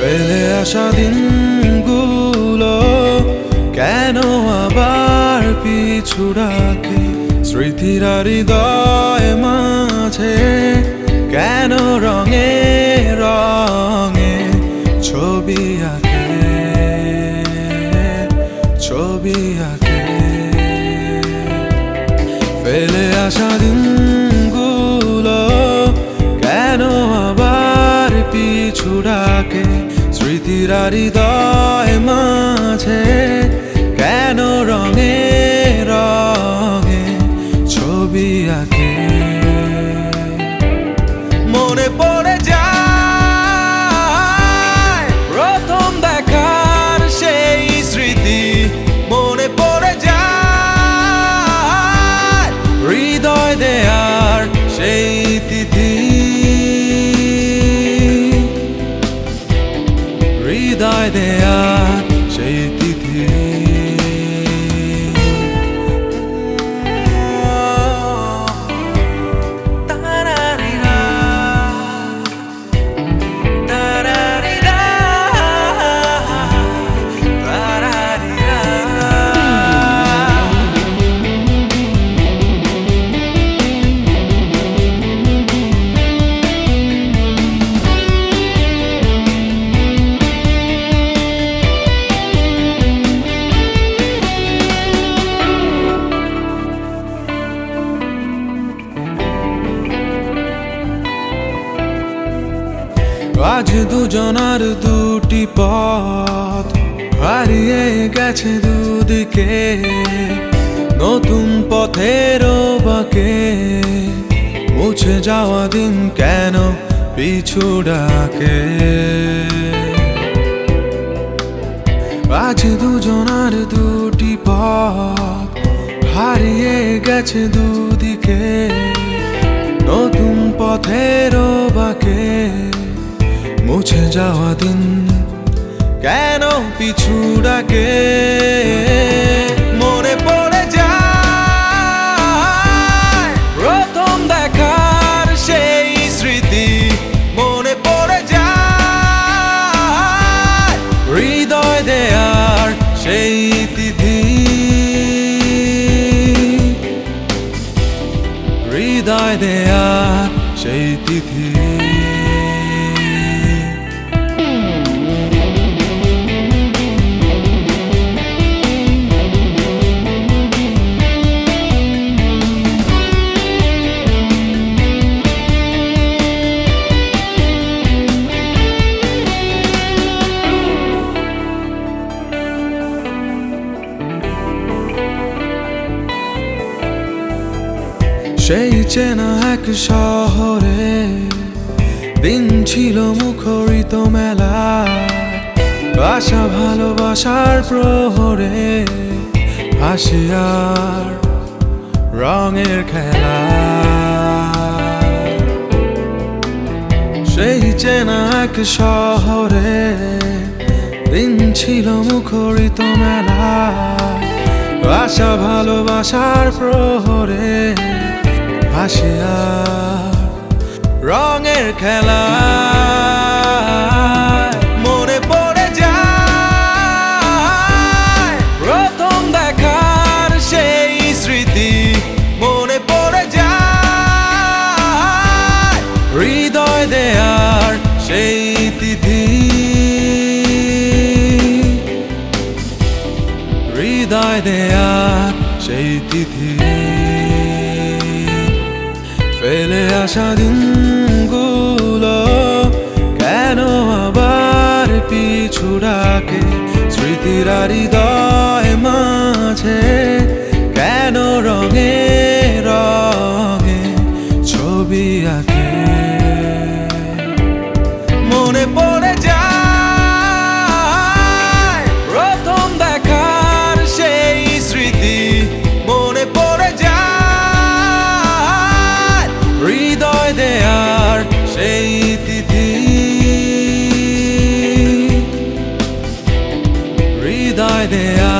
ফেলে আসা দিনগুলো কেন আবার পিছু ডাকে? স্মৃতিরা হৃদয় মাঝে কেন রঙে রঙে ছবি আঁকে? ছবি আঁকে। ফেলে আসা দিনগুলো কেন আবার পিছু স্মৃতিরা হৃদয় মাঝে কেন রঙে রঙে ছবি আঁকে? মনে পড়ে যায় প্রথম দেখার সেই স্মৃতি। মনে পড়ে যায় হৃদয় দেয়ার দুজনার দুটি পথ হারিয়ে গেছে দুদিকে। নতুন পথের বাকে মুছে যাওয়া দিন কেন পিছু ডাকে? আজ দুজনার দুটি পথ হারিয়ে গেছে দুদিকে। নতুন পথের বাকে মুছে যাওয়া দিন। কেন পিছু ডাকে? মনে পড়ে যায়। প্রথম দেখার সেই স্মৃতি মনে পড়ে যায়। হৃদয় দেয়ার সেই তিথি। হৃদয় দেয়ার সেই তিথি। সেই চেনা এক শহরে দিন ছিল মুখরিত মেলা আশা ভালোবাসার প্রহরে হাসিয়ার রঙের খেলা। সেই চেনা এক শহরে দিন ছিল মুখরিত মেলা আশা ভালোবাসার প্রহরে হাসিয়ার রঙের খেলা মনে পড়ে যায়। প্রথম দেখার সেই স্মৃতি মনে পড়ে যায়। হৃদয় দেয়ার সেই তিথি। হৃদয় দেয়ার সেই তিথি। আসা দিনগুলো কেন আবার পিছু ডাকে? স্মৃতিরা হৃদয় মাঝে কেন রঙের রঙে তিথি হৃদয় দেয়ার